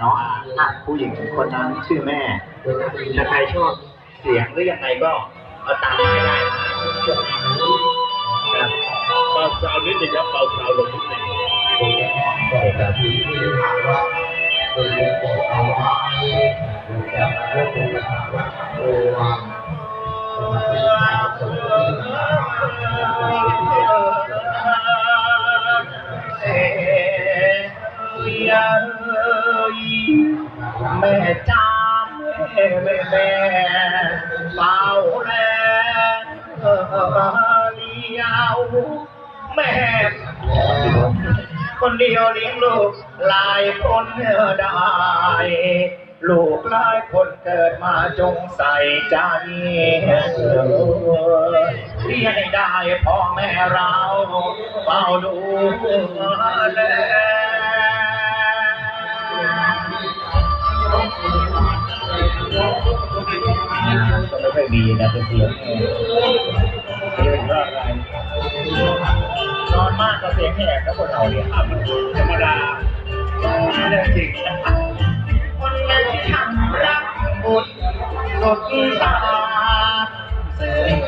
เนาะอะผู้หญิงคนนั้นชื่อแม่ถ้าใครชอบเสียงหรือยังไงก็เอาตามมาได้นะครับเบาสาวนิดนึงครับเบาสาวลงนิดนึงแต่ที่ที่ถามว่าเป็นเรื่องของเอาไว้แต่เรื่องของปัญหาว่าโอวางนเป็นการสนทนาเอ้ ย แม่จ้าแม่แม่แม่เฝ้าแลเลี้ยวแม่คนเดียวเลี้ยงลูกหลายคนได้ ลูกหลายคนเกิดมาจงใส่ใจเรียนให้ได้พ่อแม่เราเฝ้าดูแล ไม่ค่อยมีนะเป็นเสียงแหบนี่เป็นเพราะอะไรนอนมากก็เสียงแหบแล้วคนเราเนี่ยมันธรรมดาไม่ได้จริงคนนั้นที่ทำรักบุตรสุดตาซึ้ง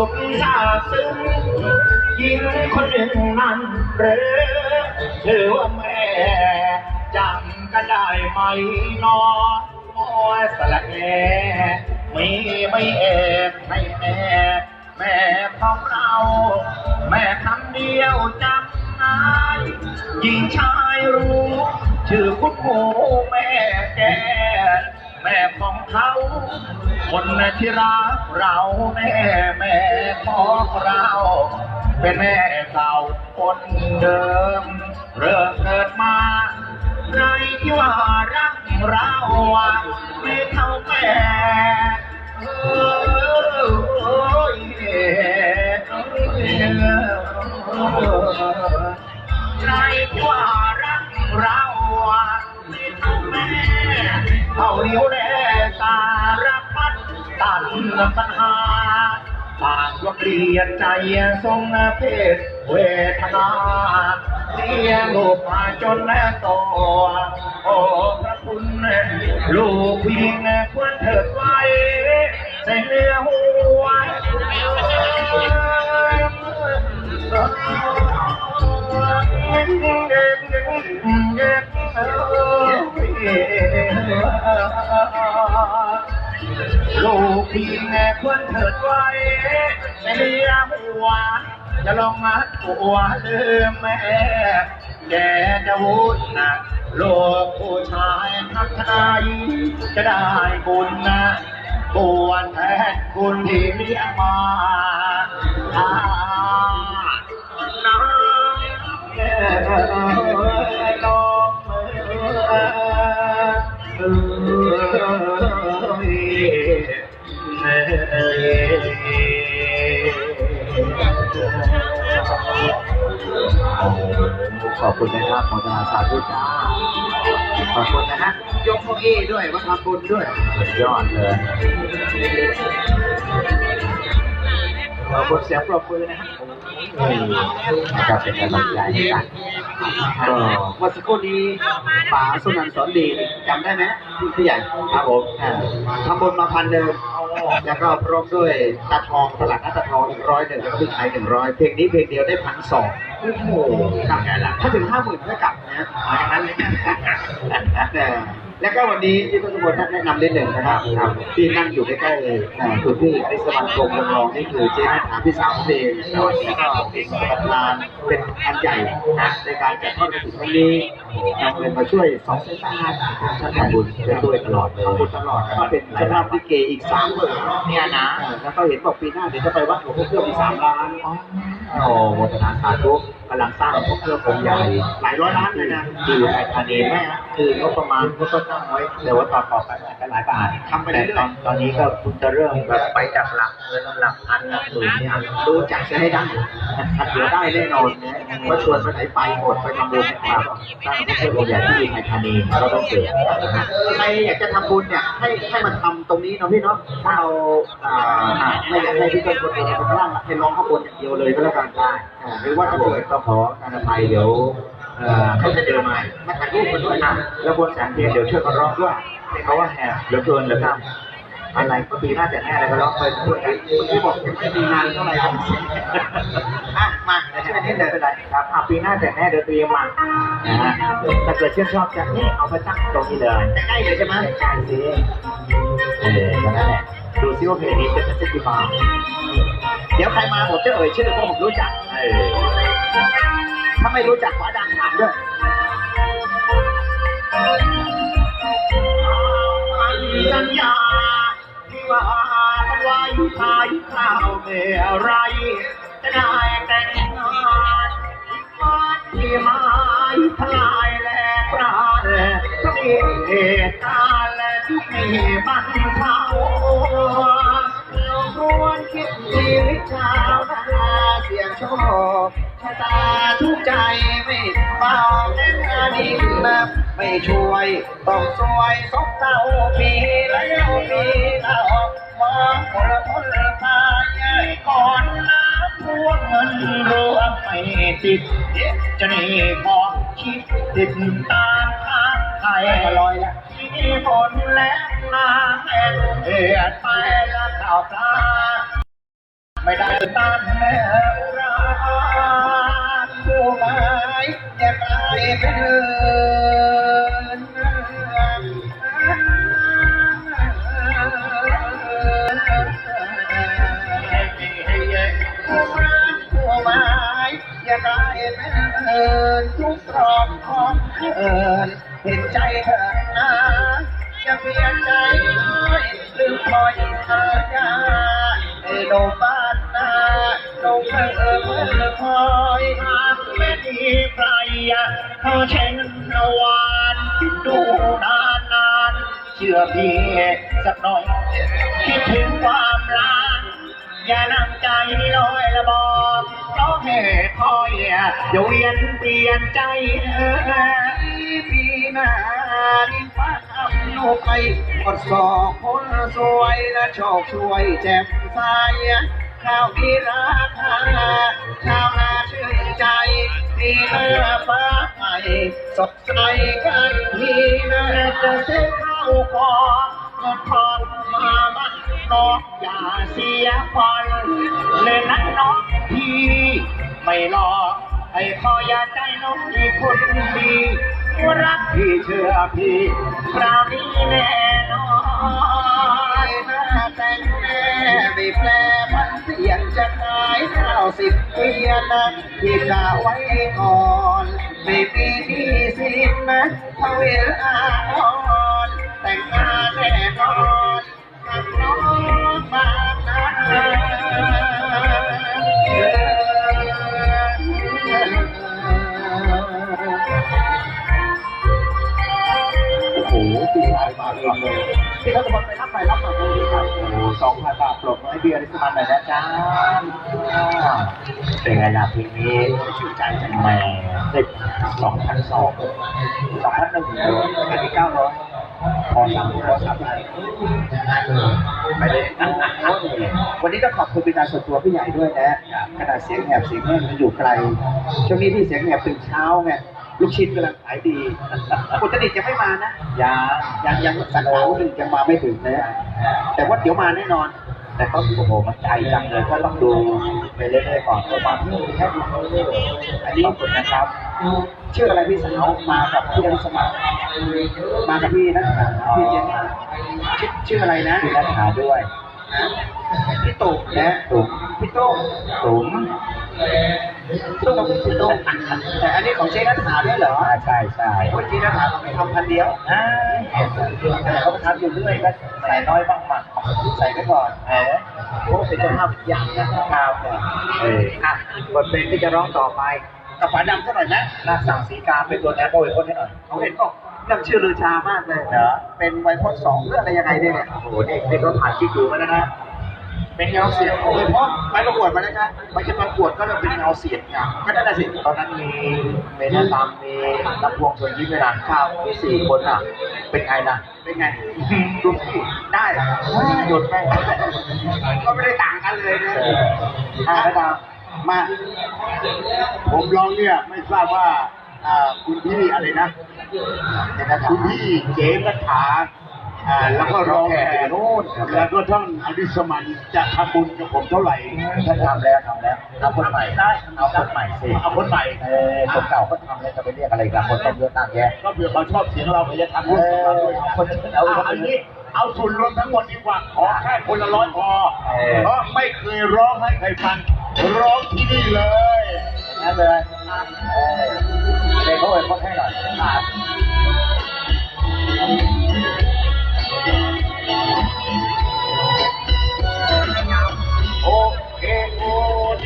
สุดซาซึ้งยิงคนหนึ่งนั้นหรือชื่อว่าแม่จำกันได้ไหมนอโอ้ยสละแอมีไม่เอกให้แม่แม่ของเรา แม่คำเดียวจำง่ายยิงชายรู้ ชื่อคุณหมูแม่แก แม่ของเขา คนที่รักเราแม่แม่ของเรา เป็นแม่เก่าคนเดิม เริ่มเกิดมาในที่ว่ารักเราอะไม่เท่าแม่เอ้ยใครที่ว่า เอาเดียวแลสารพัดตัดปัญหาปากว่าเกลียดใจทรงเพศเวทนาเลี้ยงลูกมาจนแล้วโตโอ้พระคุณลูกผู้หญิงควรเถิดไว้ใส่เนื้อหัว ลูกพี่แม่ควรเถิดไว้ไม่เลี้ยงหัวจะลองมาตัวลืมแม่แกจะวุ่นนะลูกผู้ชายทักทายจะได้บุญนะบวชแทนคุณที่เลี้ยงมา ขอบคุณนะครับขอจนาสาธุจ้าขอบคุณนะฮะยกเก้าอี้ด้วยมาทำบุญด้วยสุดยอดเลยขอบคุณเสียงปรบมือนะฮะนะครับเป็นกำลังใจให้กัน ก็เมื่อสักครู่นี้ป๋าสุนันท์สอนดีจำได้ไหมพี่ใหญ่ครับผมอ่าทำบุญมาพันเดิมแล้วก็พร้อมด้วยตาทองตลาดนัดตาทองอีกร้อยหนึ่งแล้วก็พี่ชายหนึ่งร้อยเพลงนี้เพลงเดียวได้พันสองโอ้โหทำไงล่ะถ้าถึงห้าหมื่นก็กลับนะเอาอย่างนั้นเลยแต่ แล้วก็วันนี้ที่ทุกคนท่านแนะนำนิดหนึ่งนะครับครับที่นั่งอยู่ใกล้ๆเลยอ่าคุณพี่อริสมันกรมรองนี่คือเจ๊นัทถามพี่สาวเองแล้วก็ประธานเป็นอันใหญ่นะในการจัดทอดกระถิ่นครั้งนี้นำเงินมาช่วยสองเส้นทางท่านทำบุญไปด้วยตลอดเลยทำบุญตลอดแล้วเป็นเจ้าภาพลิเกอีกสามหมื่นเนี่ยนะแล้วก็เห็นบอกปีหน้าเดี๋ยวจะไปวัดหลวงพ่อเพื่อมีสามล้านโอ้โมทนาสาธุกำลังสร้างหลวงพ่อเพื่อองค์ใหญ่หลายร้อยล้านเลยนะที่อยู่ในธานีแม่คืองบประมาณก็ตั้งเดี๋ยวว่าต่อต่อไปอาจจะหลายบาททำไปเรื่อยๆตอนนี้ก็คุณจะเริ่มแบบไปจากหลักเงินหลักพันหลักหมื่นเนี่ยดูจักจะให้ได้เดี๋ยวได้แน่นอนนะเพราชวนไปไหนไปหมดไปทำบุญครับสร้างพระเจ้าองค์ใหญ่ที่ไทยธานีก็ต้องเกิดนะฮะใครอยากจะทำบุญเนี่ยให้ให้มันทำตรงนี้เนาะพี่เนาะถ้าเราไม่อยากให้พี่ต้นคนเดียวข้างล่างให้ร้องข้างบนอย่างเดียวเลยก็แล้วกันได้หรือว่าถ้าเกิดก็ขอการอภัยเดี๋ยว เขาจะเดินมามาถ่ายรูปกันด้วยนะแล้วบนแสงเทียนเดี๋ยวช่วยกันร้องด้วยให้เขาว่าแหบเหลือเกินเหลือครับอะไรก็ปีหน้าแต่แน่อะไรก็ร้องไปด้วยกันที่บอกยังไม่มีงานเท่าไหร่ครับอะมาเดี๋ยวช่วยนิดเดียวก็ได้ครับอะปีหน้าแต่แน่เดี๋ยวเตรียมมานะฮะถ้าเกิดชื่นชอบจะนี่เอาไปตั้งตรงนี้เลยใกล้เลยใช่ไหมใกล้สิเออนั้นแหละดูซิว่าเพลงนี้จะเป็นกี่บาทเดี๋ยวใครมาผมจะเอ่ยชื่อเพราะผมรู้จักเออ ถ้าไม่รู้จักขวาดังถามด้วยสัญญาที่ว่ากันไว้ขายข้าวเมื่อไรจะได้แต่งงานมันที่ไม้ทลายและปราณก็มีเหตุการณ์และทุกมีบันเทาเราควรคิดชีวิตชาวนาเสียงโชค ชะตาทุกใจไม่เบาแน่ดินนะไม่ช่วย ต้องสวยซบเศร้าปีแล้วปีเล่ามองคนละคนละพายก่อนน้ำท่วมเงินรวมไม่ติดจะหนี่ของคิดติดตามทางใครลอยละที่ฝนและน้ำแห้งเหือดไปแล้วข่าวปลาไม่ได้ตามแม่รา เปลี่ยนใจหรือคอยเธอยาไอ้โดบ้านนาโดเพื่อเออเพื่อคอยหาไม่มีใครเขาเช่นวานดูนานนานเชื่อพี่สักหน่อยคิดถึงความรักอย่านำใจลอยละบอกร้องให้คอยอย่าเวียนเปลี่ยนใจเออปีหน้าน ไปกดสอกคนสวยและโชคช่วยแจ่มใสข้าวมีราคาชาวนาชื่นใจปีหน้าฟ้าใหม่สดใสกันทีนะจะเส้นข้าวของเงินทองมาบ้านน้องอย่าเสียควันเลยนั้นน้องพี่ไม่รอให้คอยอย่าใจน้องอีคนดี รักพี่เชื่อพี่คราวนี้แน่นอนหน้าแต่งแม่ไม่แปลพันเสียงจะขายข้าสิบเปียนะที่กะไว้ก่อนไม่มีที่สินนะทเวลอาอ่อนแต่งงานแน่นอนกับน้องบางนา พี่ชายมาเขาจะบอกไปรับไปรับมาเลยครับโอ้สองพันบาทปลดให้เบียร์ที่สมันหน่อยนะจ๊ะอ่าเป็นไงล่ะทีนี้ชื่นใจจังแม่สิบสองพันสองสองพันหนึ่งอันที่เก้าร้อยพอสามพอสามพันไปเลยวันนี้ต้องขอบคุณเป็นการส่วนตัวพี่ใหญ่ด้วยนะขนาดเสียงแหบเสียงแห้งมันอยู่ไกลช่วงนี้พี่เสียงแหบตื่นเช้าไง ลูกชิ้นกำลังขายดีอุตรดิตถ์จะไม่มานะยังยังยังสาขาหนึ่งยังมาไม่ถึงนะ แต่ว่าเดี๋ยวมาแน่นอน แต่เขาโอ้โหมันไกลจังเลยก็ต้องดูไปเรื่อยๆก่อนประมาณนี้แค่ดูอันนี้ขอบคุณนะครับชื่ออะไรพี่สาวมากับพี่อนุสมัครมากับพี่นักข่าวพี่เจนมาชื่อชื่ออะไรนะพี่นักข่าวด้วยนะพี่ตุกนะตุกพี่โต้งตุ๋ม ตุ้มพี่โต้งแต่อันนี้ของเจ๊นักข่าวด้วยเหรอใช่ใช่เมื่อกี้นักข่าวเขาไม่ทำพันเดียวอ่าเขาทำอยู่เรื่อยก็ใส่น้อยบ้างมั่งใส่ไปก่อนเออโอ้เป็นเจ้าภาพอย่างนะครับเอออะบทเพลงที่จะร้องต่อไปกับฝาดำสักหน่อยนะหน้าสั่งสีกาเป็นตัวแทนโปรยคนให้หน่อยเขาเห็นบอกเรื่องชื่อลือชามากเลยเหรอเป็นไวโพสสองเรื่องอะไรยังไงเนี่ยเนี่ยโอ้โหนี่นี่ก็ผ่านที่ดูมาแล้วนะ เป็นเงาเสียงของไวโพสไปประกวดมาแล้วนะไม่ใช่ประกวดก็จะเป็นเงาเสียงอะก็นั่นแหละสิตอนนั้นมีเมนาตามมีนักพวงชวนยิ้มเลยนะข้าวมีสี่คนอะ เป็นไงนะเป็นไงดูสิได้หยุดแม่งก็ไม่ได้ต่างกันเลยนะอ่าแล้วดาวมา ผมร้องเนี่ยไม่ทราบว่าอ่าคุณพี่อะไรนะคุณพี่เก๋กัถา อ่าแล้วก็ร้องแผ่โน่นแล้วก็ท่านอดิสมันจะทำบุญกับผมเท่าไหร่ท่านทำแล้วทำแล้วเอาคนใหม่ได้เอาคนใหม่สิเอาคนใหม่เออคนเก่าก็ทำแล้วจะไปเรียกอะไรกันคนต้องเยอะตั้งแยะก็เผื่อเขาชอบเสียงเราเขาจะทำเอบุญกับเราด้วยอนะคนเอาเอาคนอันนี้นี้เอาส่วนรวมทั้งหมดดีกว่าขอแค่คนละร้อยพอเออเพราะไม่เคยร้องให้ใครฟังร้องที่นี่เลยนั่นเลยเออเพลงเขาเลยพอดให้หน่อย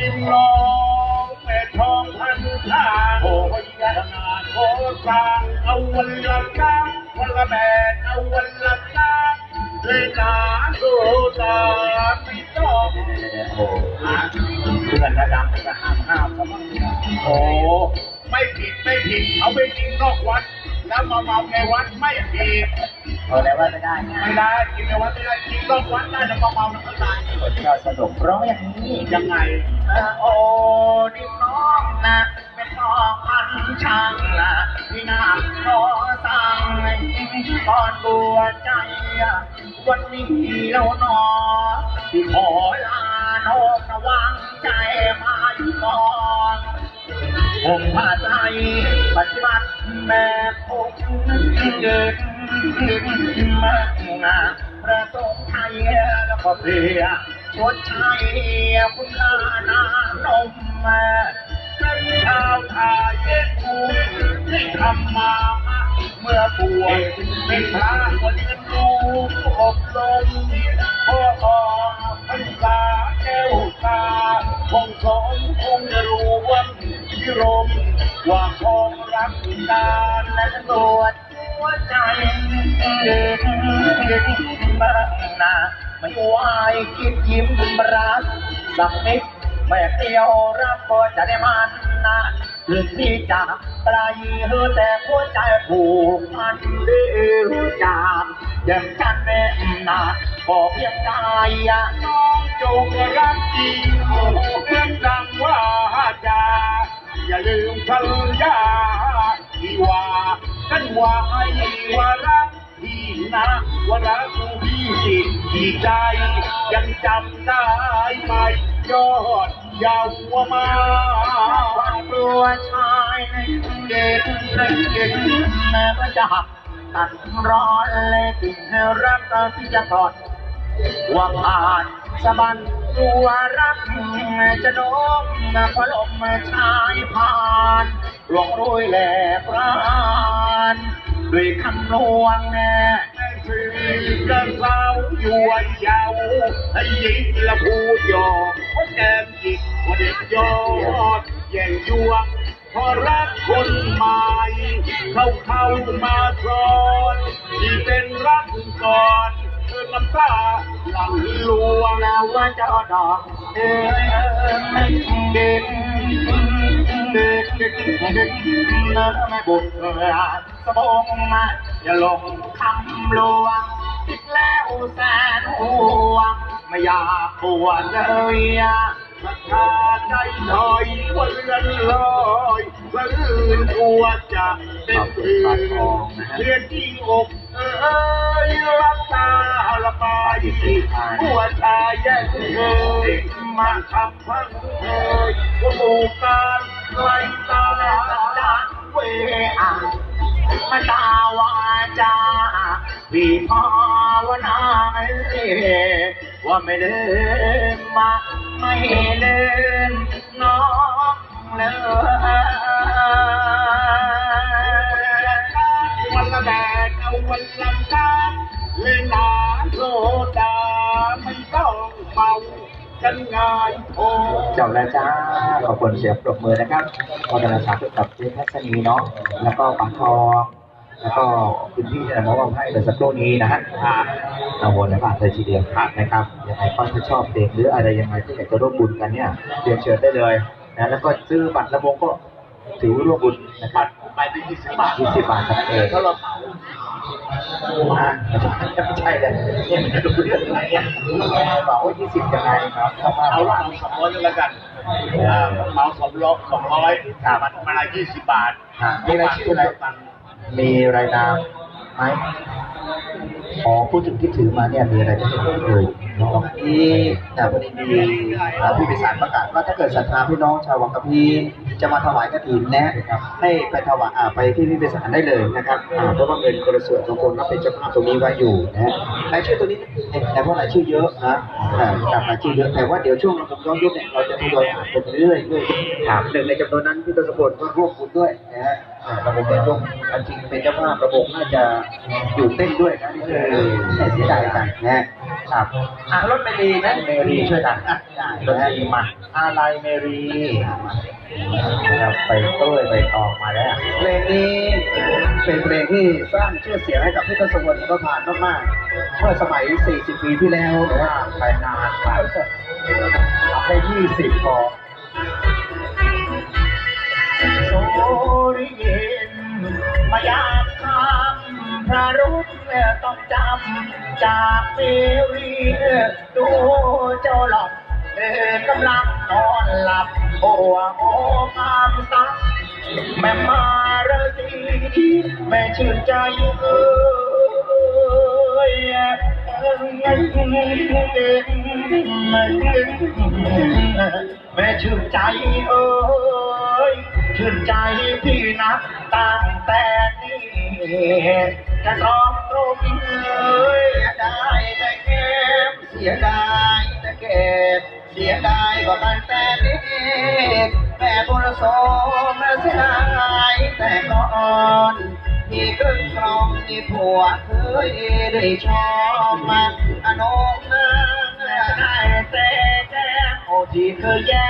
ดิมน้องแม่ทองพันชาโอ้ยยานาโคสร้างเอาวันละกังวันละแม่เอาวันละกังเลยนาโซดาไม่ต้องโอ้โหเพื่อนระดับจะห้ามห้ามเขาบ้างโอ้ไม่ผิดไม่ผิดเอาไปกินนอกวัดแล้วมาเมาในวัดไม่ผิด เอาแล้วว่าไม่ได้นะไม่ได้กินในวัดไม่ได้กินนอกวัดได้แต่มาเมาในวัดได้คนก็สนุกร้องอย่างนี้ยังไงโอ้ดิน้องนะเป็นพ่อพันช่างนะพี่นาขอสั่งก่อนบัวใจ วันนี้เราหนอที่ขอลาโนกระวังใจมาอยู่ก่อนผมพาใจปฏิบัติแบบผมเดิ นมาพระสงฆ์ไทยแล้วก็เพียชดใช้คุณค่านานมมาเป็นชาวไทยเย็นคูที่ทำมาเมื่อบวชเป็นพระคนเรียนรู้อบรมพ่อออพรรษาแก้วตาคงสมคงรวมพิรมว่าคงรักการและตรวจ วใจเด็กเด็กบ้างนะไม่ไหวคิดยิ้มรักสักนิดแม่เดียวรับก็จะได้มันนะถึงที่จะไกลเฮอแต่หัวใจผูกพันเดียจามอย่างฉันแม่นะบอกเพียงกายน้องจงรักจริงเพื่อนดังว่าจาอย่าลืมสัญญาที่ว่า กันไว้ว่ารักพี่นะว่ารักพี่ที่ใจ ยังจำได้ไหมยอดยาวมาตัวชายในเด็กในเด็กแม้ว่าจะหักตัดร้อนเลยติ่งให้รักที่จะทอดว่าผ่าน สะบันตัวรักจะโดมพลมชายผ่านหลวงรุ่ยแหลกรานด้วยคำลวงแน่คือกระเซาอยู่วัยเยาวให้หญิงละพูดหยอกเพราะแกมหยิกว่าเด็กยอดแย่งยวงพอรักคนใหม่เข้าเข้ามาสอนที่เป็นรักก่อนเธอน้ำตา ลัวงแล้วว่าจะอดอกเอ้ยเด็กเด็กเด็กเด็กนะไม่บุตรสะบงมาอย่าลงคำลวงติดแล้วแสนห่วงไม่อยากปวดเลย อะศรัทธาใจลอยวันเรือนลอยสะลื่นตัวจะเป็นคืนเพียนที่อกเอ้ยรับตาละบายหัวชายแย่เคยมาทำพังเคยว่าหมู่การไกลตาเวอามาตาวาจาพี่ภาวนาว่าไม่เดินมา ไม่เดินน้องเลยวันละแดดเอาวันละกานเล่นหนาโซดาไม่ต้องเมากันง่ายโอ้จบแล้วจ้าขอบคุณเสียงปรบมือนะครับขอการรักษากับเจ๊ทัศนีเนาะแล้วก็ปังทอง แล้วก็คุณพี่เนี่ยมามอบให้ในสักครู่นี้นะฮะเอาวนและผ่านเลยทีเดียวนะครับยังไงก็ถ้าชอบเพลงหรืออะไรยังไงที่อยากจะร่วมบุญกันเนี่ยเรียนเชิญได้เลยนะแล้วก็ซื้อบัตรระวงก็ถือว่าร่วมบุญนะครับไปที่ยี่สิบบาทยี่สิบบาทครับเองถ้าเราเหมาอ่าไม่ใช่เลยเนี่ยมันจะดูเรื่องอะไรเนี่ยบอกว่ายี่สิบยังไงครับเข้ามาเอาเอาละละสองร้อยแล้วกันอ่าเหมาสองร้อยสองร้อยมันมาละยี่สิบบาทมีรายชื่ออะไร มีรายนามไหมอ๋อพูดถึงที่ถือมาเนี่ยมีอะไรจะเป็นเอ่ยน้องที่แต่พอดีมีอ่าผู้พิสารประกาศว่าถ้าเกิดศรัทธาพี่น้องชาววังกะพีจะมาถวายกระถินแนะให้ไปถวายอ่าไปที่พิพิสารได้เลยนะครับอ่าเพราะว่าเงินคนละส่วนของคนก็เป็นเจ้าภาพตรงนี้ไว้อยู่นะฮะรายชื่อตัวนี้แต่ว่ารายชื่อเยอะนะอ่าจำรายชื่อเยอะแต่ว่าเดี๋ยวช่วงระบบย้อนยุคเนี่ยเราจะทยอยอ่านไปเรื่อยๆเรื่อยๆครับหนึ่งในจำนวนนั้นพี่ตศพลก็ร่วมบุญด้วยนะฮะอ่า ระบบเป็นยกอันจริงเป็นเจ้าภาพระบบน่าจะอยู่เต้นด้วยนะนี่คือแต่เสียดายจังนะครับอะรถเมรีนะเมรีช่วยกันอะได้รถเมรีมาอะไรเมรีไปเต้ยไปตองมาแล้วเพลงนี้เป็นเพลงที่สร้างชื่อเสียงให้กับพี่ต้นสมบัติก็ผ่านมากๆเมื่อสมัย 40 ปีที่แล้วหรือว่าไปนานไปเอาให้20พอ มายามคำพระรุ่งต้องจำจากเมรีดูเจ้าหลับเอ่อกำลังนอนหลับโอ้โอ้งามสักแม่มาราศีแม่ชื่นใจเอ้ยแม่ชื่นใจเอ้ย ชื่นใจพี่นับตั้งแต่นี้จะร้องตรงเอ้ยได้แต่เก็บเสียดายแต่เก็บเสียดายก็ตั้งแต่นี้แม่บุญสมเสียดายแต่ก่อนที่ขึ้นครองที่ผัวเคยได้ชอบมันอนงนาได้แต่แก้โอ้ที่เคยแย้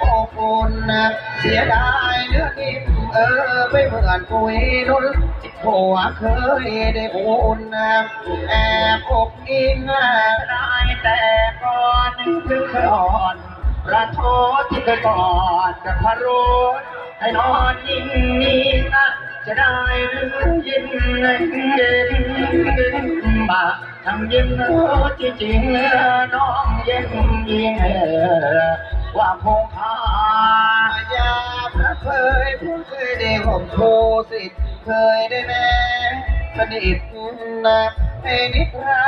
ปทรงอบอกอุ่นเสียดายเนื้อนิ่มเออไม่เหมือนปุ๋ยนุ่นผัวเคยได้อุ่นแอบอกอิงได้แต่ก่อนถึงเคยอ่อนประโทษที่เคยกอดกับพระโรดให้นอนยิ่งนิ่งจะได้หรือยินเย็นมาทำยินจริงจริงน้องเย็นยิง ว่าคงคายาพระเคยผู้เคยได้ห่มโพสิทธิ์เคยได้แน่สนิทนะให้นิทรา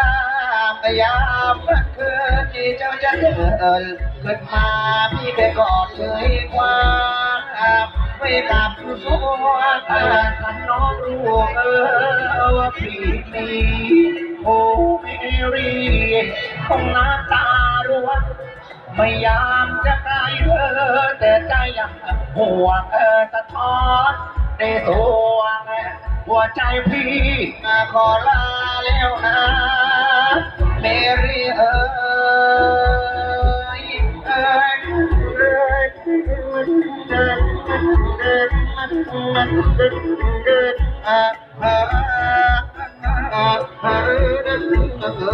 มยามเมื่อคืนที่เจ้าจะเดินขึ้นมาพี่ไปกอดเลยกว่าไม่กลับสู่อาคันน้องรู้เออว่าพี่มีโอ้เมรีคงน้าตาล้ว ไม่ยามจะไกลเธอ แต่ใจยังห่วงเออสะท้อนในสวงหัวใจพี่มาขอลาแล้วนะเมรี่เอ๋ยเอ๋ยเอ๋ยเอ๋ยเอ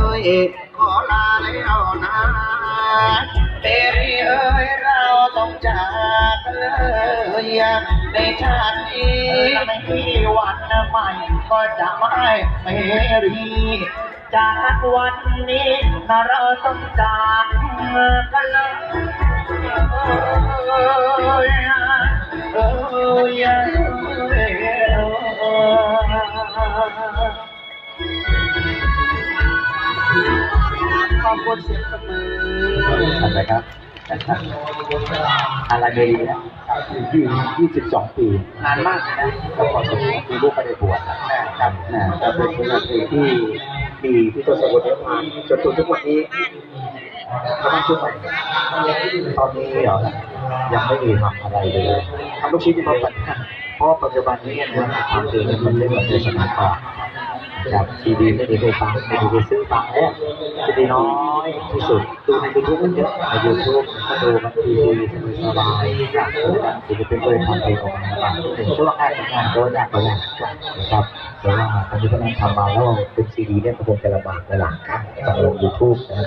๋ย ขอลาแล้วนะเปรีเอ้ยเราต้องจากเลยในชาตินี้ไม่มีวันใหม่ก็จะไม่เมรีจากวันนี้นะเราต้องจากกันเลย อบคุณเสียงปรบมืออะไรครับอะไรเมรีนะยี่ยี่สิบสองปี นานมากนะก็พอสมควรมีลูกไปได้บวชนะครับนะก็เป็นผลงานเพลงที่มีพี่ต้นสมุทรเดียวมาจนถึงทุกวันนี้แล้วมันช่วงไหนตอนนี้เหรอยังไม่มีทำอะไรเลยทำลูกชิ้นที่มาปัจจุบันเพราะปัจจุบันนี้นะทำเองมันเล่นแบบในสมัยก่อน ครับซีดีไม่มีใครฟังไม่มีใครซื้อฟังแล้วซีดีน้อยที่สุดดูในยูทูบมันเยอะในยูทูบก็ดูมันทีวีสบายๆครับซีดีเป็นเลยทำเพลงออกมาบ้างถึงช่วงแรกงานก็ยากไปแล้วนะครับแต่ว่าตอนนี้ก็นั่งทำมาแล้วเป็นซีดีเนี่ยก็คงจะลำบากไปหลังต้องลงยูทูบนะ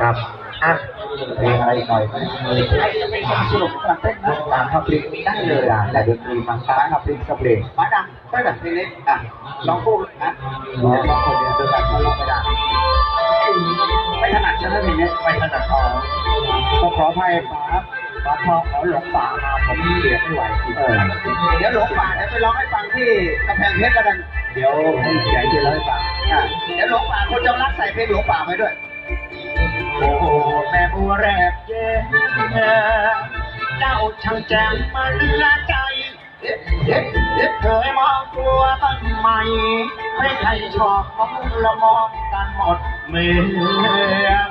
ครับ อะเพลงอะไรหน่อยไหมสนุกสนานเต้นนะตามทับเพลงได้เลยอะแต่ดนตรีมันตามทับเพลงกับเพลงมาดังได้แบบเพลงนี้อะลองพูดนะเดี๋ยวบางคนเนี่ยเดินแบบไม่ร้องไม่ได้ไม่ถนัดใช่ไหมเพลงนี้ไม่ถนัดพอต้องขออภัยครับฟ้าทองขอหลงป่ามาผมเสียไม่ไหวเออเดี๋ยวหลงป่าเดี๋ยวไปร้องให้ฟังที่กำแพงเพชรแล้วกัน เดี๋ยวให้ใหญ่จะเล่าให้ฟังอะเดี๋ยวหลงป่าคนจงรักใส่เพลงหลงป่าไปด้วย โอ้แม่บัวแรกเย้เจ้าช่างแจ่มมาเลือใจเอ๊ะเอ๊ะเอ๊ะเคยมองตัวตั้งใหม่ไม่ใครชอบมองละมองกันหมดเมือง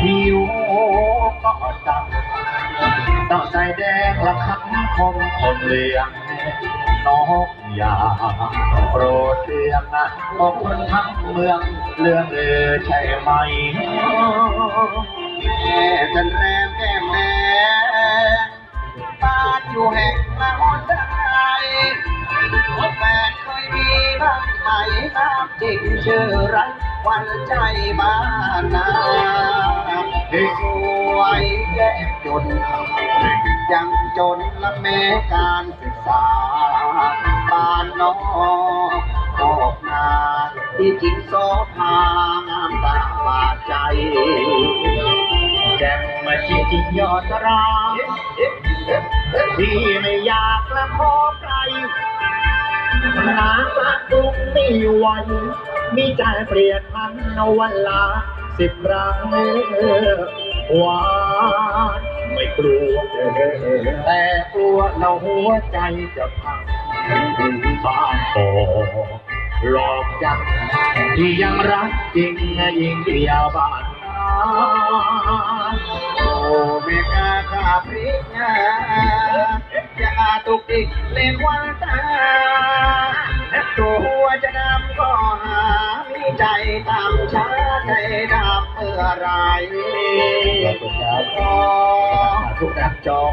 ผิวก็ดำต้องใส่แดงละคำคมคนเหลือง น้องอย่าโปรดเตือนนะบอกคนทั้งเมืองเรื่องเออใช่ไหมแม่จันแรมแก้มแดงบ้านอยู่แห่งละหนใดแฟนเคยมีบ้างไหมตามจริงชื่อไรวันใจบ้านนาสวยแย่จน ยังจนละแม้การศึกษาบ้านนองอกนาที่จริงโซภางามตาบาดใจแจ่มมาจริงจริงๆยอดรางที่ไม่อยากละขอไกลหนาตาดุงไม่ไหวมีใจเปลี่ยนมันวันละสิบครั้งหวาน ไม่กลัวแต่กลัวเราหัวใจจะพังบ้านโอหลอกจังที่ยังรักจริงยิ่งเดียวบ้านนาโอ้เมกาคาพริกาอย่าตุกติกเล่นวันตาตัวหัวจะดำก็หา ใจตามช้าใจดำเมื่อไรขอบคุณครับขอทุกรักจอง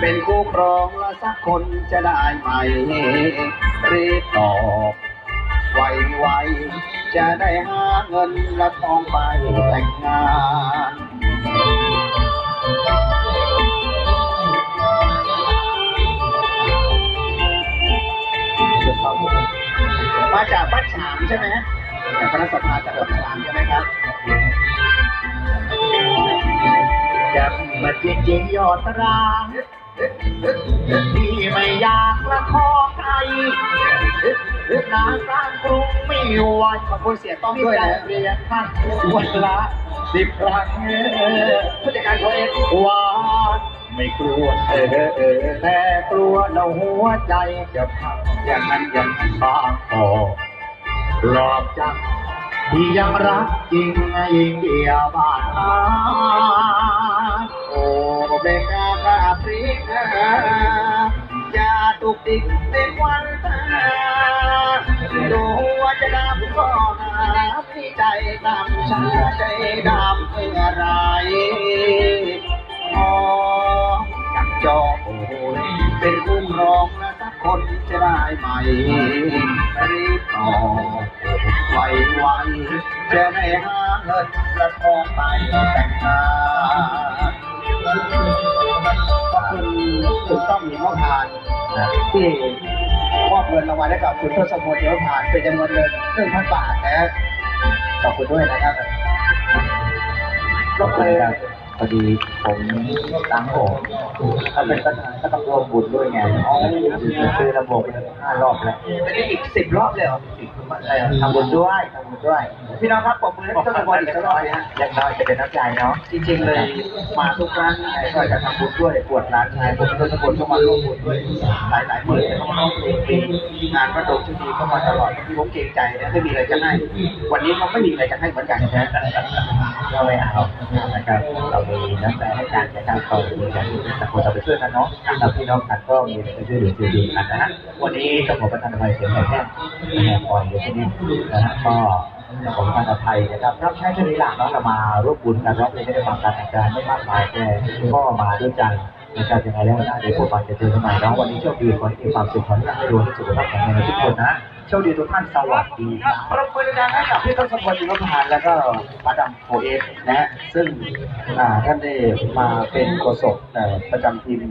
เป็นคู่ครองละสักคนจะได้ไหมรีบตอบไวๆจะได้หาเงินและทองไปแต่งงานมาจากบ้านฉางใช่ไหมากคณะสภาจากบ้านฉางใช่ไหมครับจะมาจริงจริงๆยอดรางที่ไม่อยากละขอใครนากลางกรุงไม่ไหวขอบคุณเสียต้องด้วยนะเปลี่ยนพันวันละสิบครั้งผู้จัดการเขาเองหวานไม่กลัวเออเออแต่กลัวเราหัวใจจะพังอย่างนั้นอย่างนั้นบางพอ หลอกจังที่ยังรักจริงยิงเดียวบานนาโอ้เบกาคาฟริกาอย่าตุกติกเป็นวันตาดูว่าจะดำก็หาที่ใจดำฉันใจดำเมื่อไรอ๋อจักจอโอ้ยเป็นคุ้มรองและ คนจะได้ไหมรีบตอบไวไวๆจะได้หาเงินและทองไปแต่งงานขอบคุณคุณต้องมหญิงมะพานนะที่มอบเงินรางวัลให้กับคุณทศพลเดียวผ่านเป็นจำนวนเงินหนึ่งพันบาทนะขอบคุณด้วยนะครับรบเลย พอดีผมตั้งโผมถ้าเป็นประธานก็ต้องรวมบุญด้วยไงอ๋อคือระบบห้ารอบแล้วไม่ได้อีกสิบรอบเลยเหรอทำบุญด้วยทำบุญด้วย พี่น้องครับปรบมือให้คุณทศพลอีกสักรอบนะอย่างน้อยจะเป็นน้ำใจเนาะจริงๆเลยมาทุกครั้งก็จะทำบุญด้วยปวดร้านชายผมทศพลก็มาร่วมบุญด้วยหลายหลายหมื่นเขามาร่วมบุญฟรีงานประดกชุดนี้ก็มาตลอดพี่ผมเกรงใจนะไม่มีอะไรจะให้วันนี้เขาไม่มีอะไรจะให้เหมือนกันนะ ก็ไม่เอานะครับเรามีน้ำใจให้การแข่งขันต่อมีการที่ต่คนต่างไปช่วยกันเนาะเราพี่น้องกันก็มีไปช่วยเหลือช่วยดูกันนะฮะวันนี้ต้องขอประทานอภัยเสียงแหบแห้งนะฮะปล่อยอยู่ที่นี่นะฮะก็ต้องขอประทานอภัยนะครับรับใช้ช่วงนี้หลังเนาะเรามาร่วมบุญกันร้องเพลงไม่ได้ฟังการแต่งการไม่มากมายแต่ก็มาด้วยใจนะครับยังไงแล้วนะเดี๋ยวพวกเราจะเจอกันใหม่เนาะวันนี้โชคดีขอให้มีความสุขขอให้ร่ำให้รวยให้สุขภาพแข็งแรงทุกคนนะ โชคดีทุกท่านสวัสดีครับปรบมือดังให้กับพี่ต้นสมบูรณ์ยุทธพานแล้วก็ปาดำโฟเอสนะฮะซึ่งท่านได้มาเป็นโฆษกอ่อประจำทีม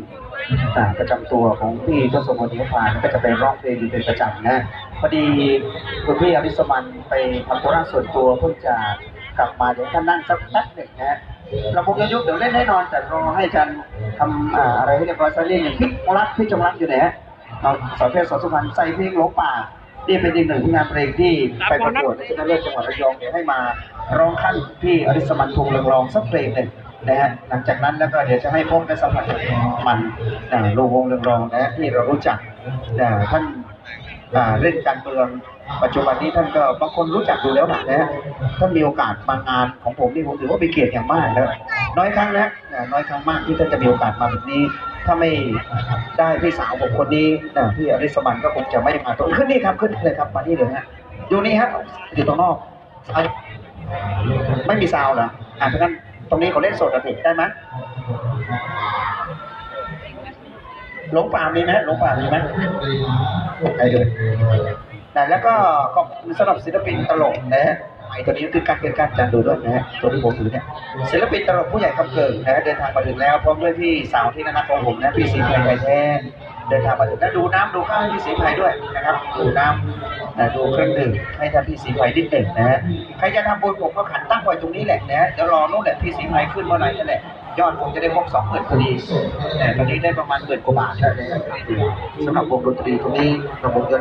ประจำตัวของพี่ต้นสมบูรณ์ยุทธพานก็จะไปร้องเพลงอยู่เป็นประจำนะพอดีคุณพี่อริสมันไปทำธุระส่วนตัวเพิ่งจะกลับมาเดี๋ยวท่านนั่งสักแป๊บหนึ่งนะฮะระบบยุทธเดี๋ยวเล่นแน่นอนแต่รอให้อาจารย์ทำอะไรให้เรียบร้อยซะเรื่องอย่างพี่รักพี่จงรักอยู่ไหนฮะเอาสอนเพชรสอนสุพรรณใส่เพลงหลงป่า นี่เป็นอีกหนึ่งผลงานเพลงที่ไปประกวดในชนะเลิศจังหวัดระยองเดี๋ยวให้มาร้องขั้นที่อริสมันพงษ์เรืองรองสักเพลงหนึ่งนะฮะหลังจากนั้นแล้วก็เดี๋ยวจะให้พบได้สัมผัสกับมันอ่าโลวงเรืองรองนะฮะที่เรารู้จักอ่าท่านอ่าเล่นการเมืองปัจจุบันนี้ท่านก็บางคนรู้จักดูแล้วนะนะฮะท่านมีโอกาสมางานของผมนี่ผมถือว่าเป็นเกียรติอย่างมากนะน้อยครั้งนะอ่าน้อยครั้งมากที่ท่านจะมีโอกาสมาแบบนี้ ถ้าไม่ได้พี่สาวผมคนนี้นะพี่อริสมันก็คงจะไม่ได้มาตรงขึ้นนี่ครับขึ้นเลยครับมานี่เลยฮะอยู่นี่ฮะอยู่ตรงนอกเอาไม่มีซาวด์เหรออะเพราะงั้นตรงนี้เขาเล่นสดอะพี่ได้ไหมหลงป่ามีไหมหลงป่ามีไหมไปเลยแต่แล้วก็ขอบคุณสำหรับศิลปินตลกนะฮะ ไอ้ตัวนี้คือการเกิดการจัดดูด้วยนะฮะตัวที่ผมถือเนี่ยศิลปินตลกผู้ใหญ่คำเกิงนะฮะเดินทางมาถึงแล้วพร้อมด้วยพี่สาวที่น่ารักของผมนะพี่สีไพรไทยแท้เดินทางมาถึงแล้วดูน้ำดูข้าวให้พี่สีไพรด้วยนะครับดูน้ำนะดูเครื่องดื่มให้ท่านพี่สีไพรนิดหนึ่งนะฮะใครจะทำบุญผมก็ขันตั้งไว้ตรงนี้แหละนะฮะเดี๋ยวรอนู่นแหละพี่สีไพรขึ้นเมื่อไหร่นั่นแหละยอดคงจะได้ครบสองหมื่นพอดีแต่ตอนนี้ได้ประมาณหมื่นกว่าบาทแล้วนะสำหรับวงดนตรีตรงนี้ระบบ